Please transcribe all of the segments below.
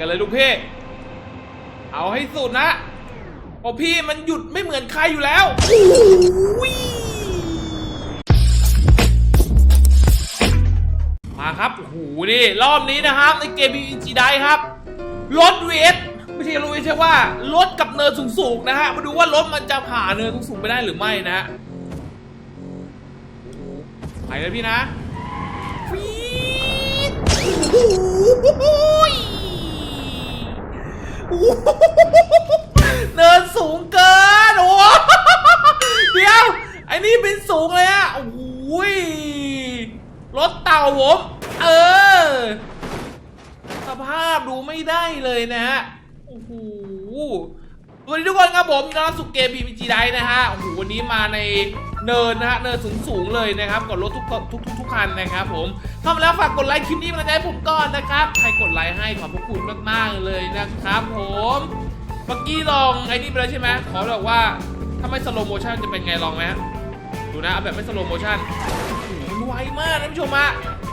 กันเลยลูกพี่ เอาให้สุดนะเพราะพี่มันหยุดไม่เหมือนใครอยู่แล้วมาครับโอ้โหนี่รอบนี้นะครับในเกม BG ได้ครับ รถเวทไม่ใช่รถเวทใช่ว่ารถกับเนินสูงๆนะฮะ มาดูว่ารถมันจะผ่าเนินสูงๆไปได้หรือไม่นะฮะไปเลยพี่นะฟีด เนินสูงเกิน โอ้เดี๋ยว ไอ้นี่เป็นสูงเลยอะโอ้โหรถเต่าผม เออ สภาพดูไม่ได้เลยนะฮะ โอ้โหสวัสดีทุกคนครับผมนรัสุเกมบีบีจีไดนะฮะ โอ้โห วันนี้มาใน เนินนะฮะเนินสูงสูงเลยนะครับกดรถทุกทุกทุกทุกคันนะครับผมเข้ามาแล้วฝากกดไลค์คลิปนี้มาใจผมก่อนนะครับใครกดไลค์ให้ขอบพระคุณมากๆเลยนะครับผมเมื่อกี้ลองไอ้นี่ไปแล้วใช่ไหมขอบอกว่าถ้าไม่สโลโมชั่นจะเป็นไงลองไหมดูนะเอาแบบไม่สโลโมชั่นมันไวมากนะผู้ชมฮะ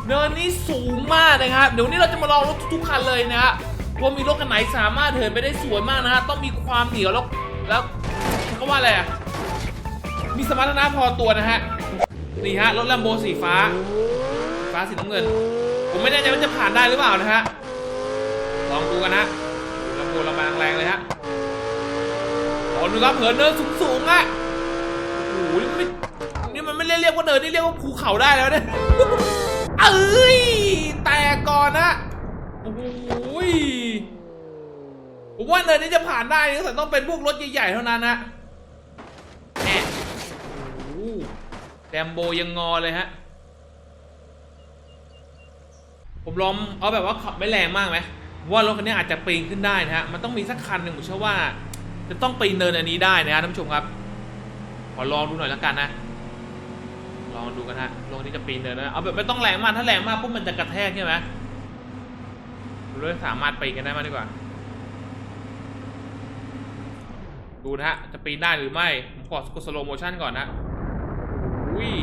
เนินนี้สูงมากนะครับเดี๋ยวนี้เราจะมาลองรถทุกคันเลยนะฮะว่ามีรถคันไหนสามารถเหินไปได้สวยมากนะฮะต้องมีความเหนียวแล้วแล้วเขาว่าอะไรอะ มีสมรรถนะพอตัวนะฮะ นี่ฮะรถลัมโบสีฟ้าฟ้าสีน้ำเงิน ผมไม่แน่ใจว่าจะผ่านได้หรือเปล่านะฮะ ลองดูกันนะลัมโบเรามาแรงเลยฮะลองดูครับเหินเนินสูงๆอะโอ้โหนี่มันไม่นี่มันไม่เรียกว่าเนินนี่เรียกว่าภูเขาได้แล้วเนี่ยเอ้ยแต่ก่อนนะโอ้โหยผมว่าเนินนี้จะผ่านได้นี่แต่ต้องเป็นพวกรถใหญ่ๆเท่านั้นนะแหมโอ้โห แดมโบยังงอเลยฮะ ผมลองเอาแบบว่าขับไม่แรงมากไหมว่ารถคันนี้อาจจะปีนขึ้นได้นะฮะ มันต้องมีสักคันหนึ่งผมเชื่อว่า จะต้องปีนเนินอันนี้ได้นะฮะท่านผู้ชมครับ ขอลองดูหน่อยแล้วกันนะ ลองดูกันฮะลงนี้จะปีนเดินนะ เอาแบบไม่ต้องแรงมาก ถ้าแรงมากปุ๊บมันจะกระแทกใช่ไหมดูเลยสามารถปีนกันได้ไหมดีกว่า ดูนะฮะ จะปีนได้หรือไม่ ผมขอกดสโลโมชั่นก่อนนะ อุ้ย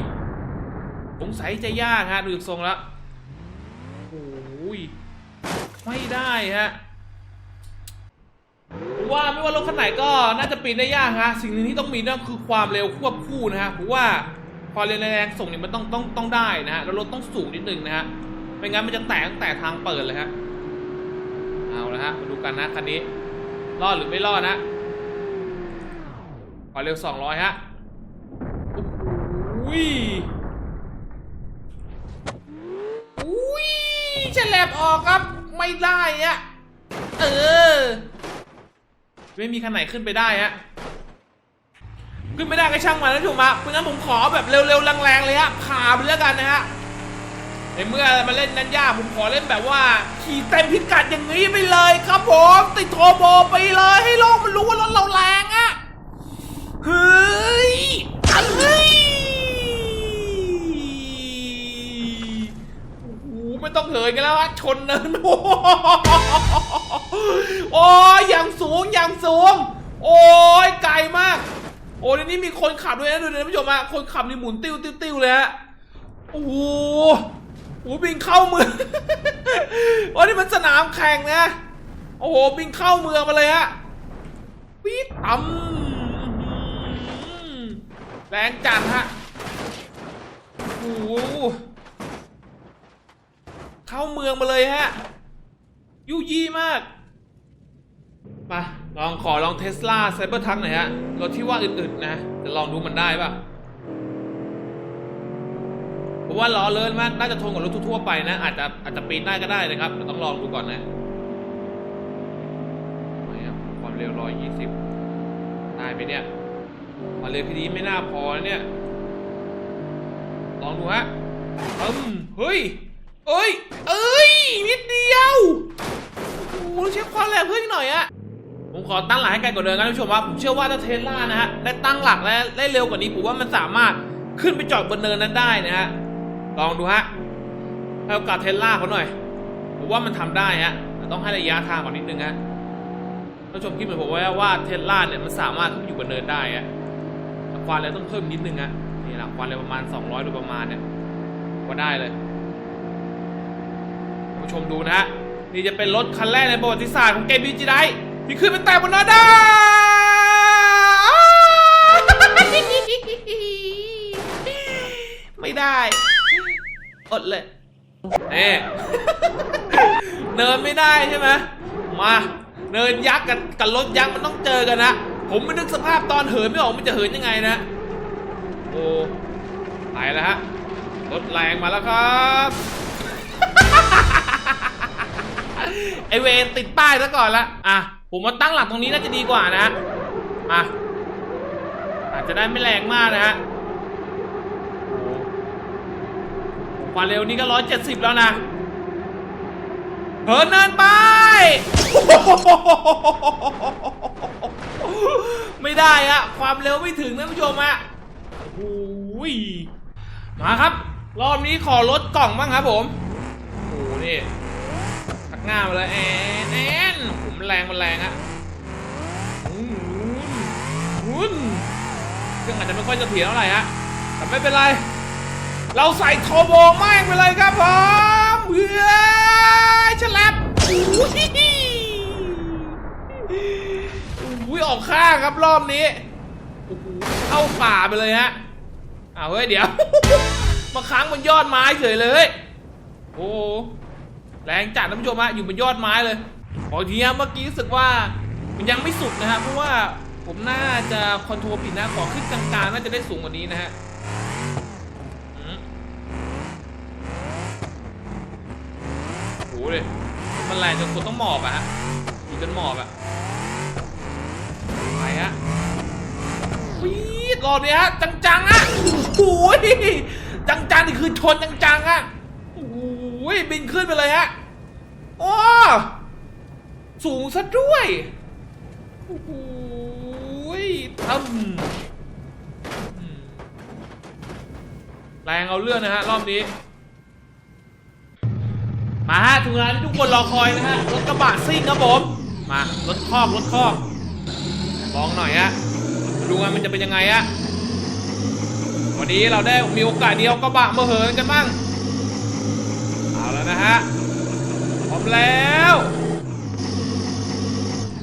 สงสัยจะยากฮะดูทรงแล้วโอ้ยไม่ได้ฮะว่าไม่ว่ารถคันไหนก็น่าจะปีนได้ยากฮะสิ่งหนึ่งที่ต้องมีนั่นคือความเร็วควบคู่นะฮะผมว่าความเร็วแรงส่งเนี่ยมันต้องต้องต้องได้นะฮะแล้วรถต้องสูงนิดนึงนะฮะไม่งั้นมันจะแตกตั้งแต่ทางเปิดเลยฮะเอาละฮะมาดูกันนะคันนี้รอดหรือไม่รอดนะความเร็ว200ฮะ อ้โหอุ้ยฉลบออกครับ ไม่ได้อะเออ ไม่มีคันไหนขึ้นไปได้ฮะขึ้นไม่ได้ก็ช่างมันนะถูกไหมเพราะงั้นผมขอแบบเร็วๆแรงๆเลยฮะผ่าไปแล้วกันนะฮะในเมื่อมาเล่นนั้นยากผมขอเล่นแบบว่า ขี่เต็มพิกัดอย่างนี้ไปเลยครับผมติดโทโบไปเลยให้โลกมันรู้ว่ารถเราแรงอะเฮ้ยเฮ้ย ไม่ต้องเหินกันแล้วฮะชนเนินโอ้โหโอ้ยอย่างสูงอย่างสูง โอ้ยไกลมาก โอ้ยนี่มีคนขับด้วยนะดูนะท่านผู้ชมฮะคนขับนี่หมุนติ้วติ้วติ้วเลยฮะโอ้โหโอ้บินเข้าเมืองโอ้ยนี่มันสนามแข่งนะโอ้โหบินเข้าเมืองมาเลยฮะปี๊ดต่ำแรงจัดฮะโอ้โห เข้าเมืองมาเลยฮะยูยี่มาก มาลองขอลองเทสลาไซเบอร์ทักหน่อยฮะ รถที่ว่าอึดๆนะจะลองดูมันได้ป่ะผมว่าล้อเลินมาก น่าจะทนกับรถทั่วๆไปนะ อาจจะอาจจะปีนได้ก็ได้นะครับแต่ต้องลองดูก่อนนะไม่ครับความเร็ว120ได้ไหมเนี่ยความเร็วพีดีไม่น่าพอเนี่ย ลองดูฮะอืมเฮ้ย เอ้ย เอ้ยนิดเดียว โอ้โหเช็คความแรงเพิ่มอีกหน่อยอะผมขอตั้งหลักให้ไกลกว่าเดิมกันท่านผู้ชมว่าผมเชื่อว่าถ้าเทสลานะฮะได้ตั้งหลักและได้เร็วกว่านี้ผมว่ามันสามารถขึ้นไปจอดบนเนินนั้นได้นะฮะ ลองดูฮะให้โอกาสเทสลาเขาหน่อย ผมว่ามันทำได้ฮะต้องให้ระยะทางก่อนนิดนึงฮะท่านผู้ชมคิดเหมือนผมว่าว่าเทสลาเนี่ยมันสามารถขึ้นอยู่บนเนินได้ฮะความเร็วต้องเพิ่มนิดนึงฮะนี่แหละความเร็วประมาณ 200โดยประมาณเนี่ยก็ได้เลย ผู้ชมดูนะฮะนี่จะเป็นรถคันแรกในประวัติศาสตร์ของเกมบีจีไดที่ขึ้นเป็นแต่บนนั้นได้ไม่ได้อดเลยเน่เนินไม่ได้ใช่ไหมมาเนินยักษ์กับกับรถยักษ์มันต้องเจอกันนะผมไม่นึกสภาพตอนเหินไม่ออกมันจะเหินยังไงนะโอ้ไปแล้วฮะรถแรงมาแล้วครับ ไอเวนติดป้ายซะก่อนละอะผมมาตั้งหลักตรงนี้น่าจะดีกว่านะมาอาจจะได้ไม่แรงมากนะฮะความเร็วนี้ก็ร้อยเจ็ดสิบแล้วนะเหินเนินไป ไม่ได้อะความเร็วไม่ถึงท่านผู้ชมอะโอ้ยมาครับ รอบนี้ขอลดกล่องบ้างครับผม โอ้โหนี่ ทักหน้ามาเลยแอนแอนผมแรงมันแรงอะอืมหุ้นเครื่องอาจจะไม่ค่อยจะเถียงเท่าไหร่ฮะแต่ไม่เป็นไร เราใส่โทโบแม่งไปเลยครับผมเฮ้ยฉลับอุ้ยอุ้ยออกข้างครับรอบนี้โอ้โหเข้าป่าไปเลยฮะอ้าวเฮ้ยเดี๋ยว มาค้างบนยอดไม้เฉยเลย โอ้ แรงจัดท่านผู้ชมฮะอยู่บนยอดไม้เลยขออีกทีฮะเมื่อกี้รู้สึกว่ามันยังไม่สุดนะฮะเพราะว่าผมน่าจะคอนโทรลผิดนะขอขึ้นกลางๆน่าจะได้สูงกว่านี้นะฮะโอ้โหเลยมันแรงจนคนต้องหมอบอะฮะอยู่จนหมอบอะไปฮะวีดรอบนี้ฮะจังๆอะโอ้ยจังๆนี่คือชนจังๆอะ อ้ยบินขึ้นไปเลยฮะโอ้สูงซะด้วยโอ้โหทำแรงเอาเรื่องนะฮะ รอบนี้ มาฮะถึงเวลาที่ทุกคนรอคอยนะฮะ รถกระบะซิ่งครับผม มา รถคอกรถคอกลองหน่อยฮะ ดูกันมันจะเป็นยังไงฮะวันนี้เราได้มีโอกาสเดียวกระบะมาเหินกันบ้าง นะฮะพร้อมแล้ว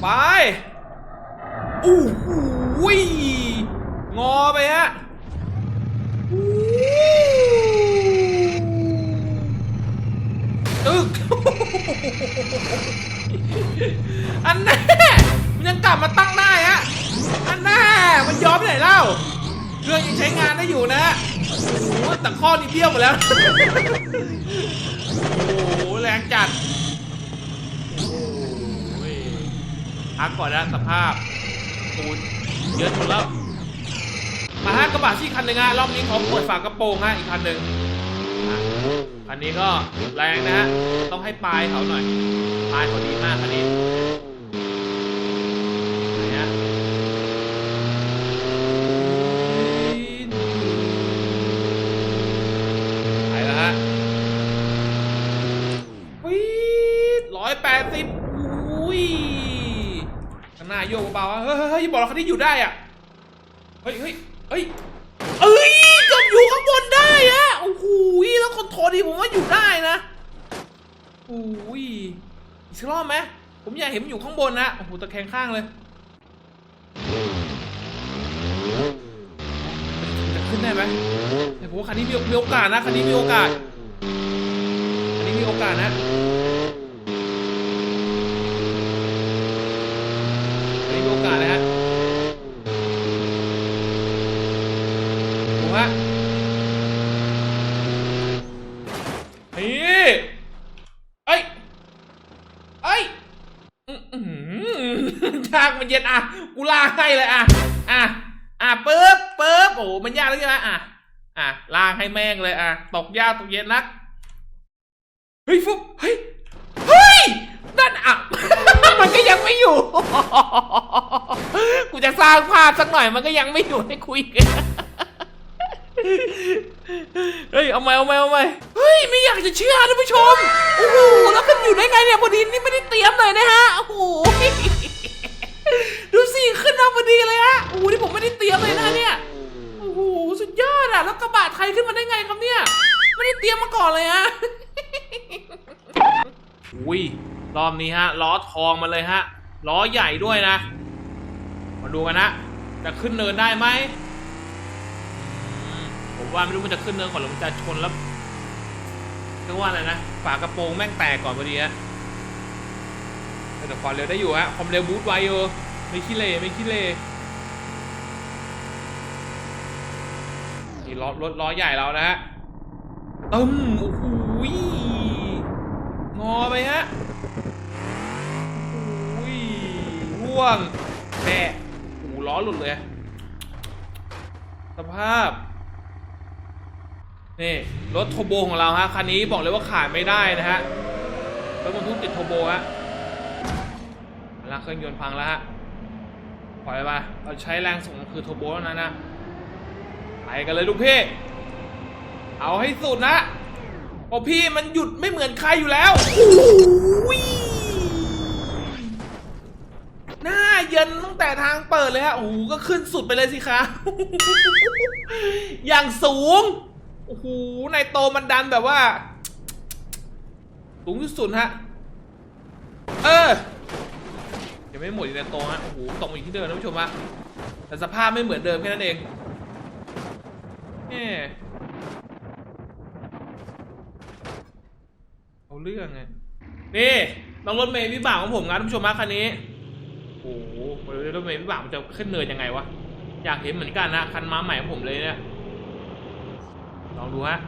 ไปอู้หูยงอไปฮะตึกอันแน่มันยังกลับมาตั้งได้ฮะอันแน่มันยอมไปไหนเล่า เครื่องยังใช้งานได้อยู่นะโอ้แต่ข้อนี้เบี้ยวหมดแล้ว โอ้โหแรงจัดโอ้ยพักก่อนนะสภาพปูนเยอะหมดแล้ว มาฮะกระบะที่คันหนึ่งฮะรอบนี้ขอเปิดฝากระโปรงฮะอีกคันหนึ่งอันนี้ก็แรงนะฮะต้องให้ปลายเขาหน่อย ปลายเขาดีมากคันนี้ฮะไปแล้วฮะ วีดร้อยแปดสิบอุ้ยข้างหน้า โยกเบาๆอะเฮ้ยเฮ้ยเฮ้ยบอกเราคันนี้อยู่ได้อะเฮ้ยเฮ้ยเฮ้ยเอ้ยเกือบอยู่ข้างบนได้อะโอ้โหแล้วคอนโทรลดีผมว่าอยู่ได้นะโอ้ยอีกสักรอบไหมผมอยากเห็นมันอยู่ข้างบนนะโอ้โหตะแคงข้างเลยจะขึ้นได้ไหมแต่ผมว่าคันนี้มีโอกาสนะคันนี้มีโอกาสอันนี้มีโอกาสนะ ม่งเลยอะ ตกยากตกเย็นนัก เฮ้ยฟุกเฮ้ย เฮ้ยนั่นอะ มันก็ยังไม่อยู่ กูจะสร้างภาพสักหน่อยมันก็ยังไม่อยู่ให้คุยกันเฮ้ย เอาไหมเอาไหมเอาไหมเฮ้ย ไม่อยากจะเชื่อท่านผู้ชม โอ้โห แล้วขึ้นอยู่ได้ไงเนี่ยพอดีนี่ไม่ได้เตรียมเลยนะฮะ โอ้โห ดูสิ ขึ้นมาพอดีเลยฮะ โอ้โห นี่ผมไม่ได้เตรียมเลยนะเนี่ย โอ้โห สุดยอดอะ แล้ว กระบะไทยขึ้นมาได้ไงครับเนี่ย ไม่ได้เตรียมมาก่อนเลยฮะ อุ้ยรอบนี้ฮะล้อทองมาเลยฮะล้อใหญ่ด้วยนะ มาดูกันนะจะขึ้นเนินได้ไหมผมว่าไม่รู้มันจะขึ้นเนินก่อนหรือมันจะชนแล้วเรียกว่าอะไรนะฝากระโปรงแม่งแตกก่อนพอดีฮะแต่ความเร็วได้อยู่ฮะความเร็วบูทไวอยู่ไม่ขี้เลไม่ขี้เลี่ล้อรถล้อใหญ่เรานะฮะตึมโอ้โหงอไปฮะโอ้โหยร่วงแปะโอ้โหล้อหลุดเลย สภาพ นี่ รถโทโบของเราฮะ คันนี้บอกเลยว่าขายไม่ได้นะฮะ รถบรรทุกติดโทโบฮะแล้วเครื่องยนต์พังแล้วฮะปล่อยไปเราใช้แรงส่งคือโทโบแล้วนะนะ ไปกันเลยลูกพี่ เอาให้สุดนะเพราะพี่มันหยุดไม่เหมือนใครอยู่แล้วโอ้ยหน้าเย็นตั้งแต่ทางเปิดเลยฮะ โอ้โห ก็ขึ้นสุดไปเลยสิคะ อย่างสูง โอ้โห ในโตมันดันแบบว่า สูงที่สุดฮะ เออยังไม่หมดอีกในโตฮะ โอ้โหตกมาอยู่ที่เดิมนะผู้ชมฮะแต่สภาพไม่เหมือนเดิมแค่นั้นเอง แหมเอาเรื่องไงนี่น้องรถเมย์วิบากของผมนะท่านผู้ชมคันนี้โอ้โหมาดูดิรถเมย์วิบากมันจะขึ้นเนินยังไงวะอยากเห็นเหมือนกันนะคันม้าใหม่ของผมเลยเนี่ยลองดูฮะ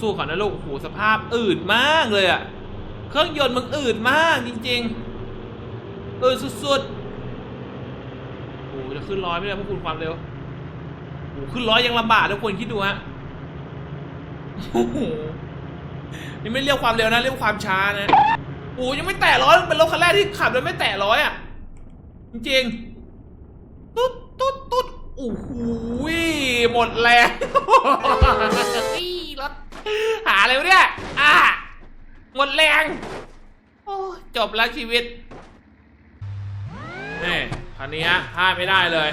สู้ๆก่อนนะลูกโอ้โหสภาพอืดมากเลยอะเครื่องยนต์มึงอืดมากจริงๆอืดสุดๆโอ้โหจะขึ้นร้อยไม่ได้เพราะคุณความเร็ว ขึ้นร้อยยังลำบากทุกคนคิดดูฮะโอ้โหนี่ไม่เรียกความเร็วนะเรียกความช้านะโอ้โหยังไม่แตะร้อยเป็นรถคันแรกที่ขับโดยไม่แตะร้อยอะ จริงๆตุ๊ดตุ๊ดตุ๊ดโอ้โหหมดแรงนี่รถหาอะไรวะเนี่ยอะหมดแรงโอ้ยจบแล้วชีวิตนี่คันนี้ฮะพลาดไม่ได้เลย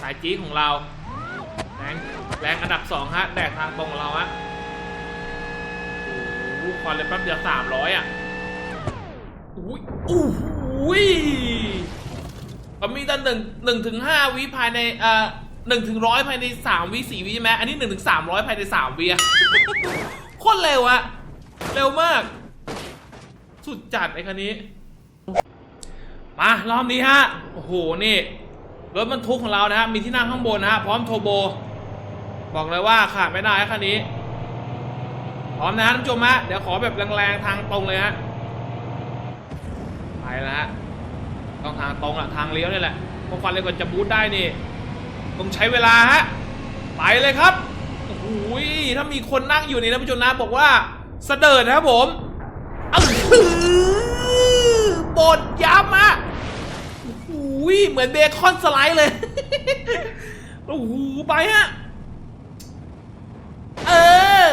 สายจี๊ดของเราแรง แรงอันดับสองฮะแดกทางตรงของเราฮะโอ้โหควันเลยแป๊บเดียวสามร้อยอะอุ้ยอู้หูยก็มีตั้งหนึ่งหนึ่งถึงห้าวิภายในเอ่อหนึ่งถึงร้อยภายในสามวิสี่วิใช่ไหมอันนี้หนึ่งถึงสามร้อยภายในสามวิอะโคตรเร็วอะเร็วมาก สุดจัดไอ้คันนี้ มารอบนี้ฮะ โอ้โห นี่ รถบรรทุกของเรานะฮะ มีที่นั่งข้างบนนะฮะ พร้อมโทโบ บอกเลยว่าขาดไม่ได้คันนี้ พร้อมนะฮะท่านผู้ชมฮะเดี๋ยวขอแบบแรงๆทางตรงเลยฮะไปแล้วฮะต้องทางตรงอะทางเลี้ยวนี่แหละพวกฟันเลยกว่าจะบูทได้นี่ต้องใช้เวลาฮะไปเลยครับโอ้โหยถ้ามีคนนั่งอยู่นี่นะผู้ชมนะบอกว่าเสดิร์ดนะครับผมเอ้าบดย้ำอะโอ้โหยเหมือนเบคอนสไลด์เลยโอ้โหไปฮะ เออ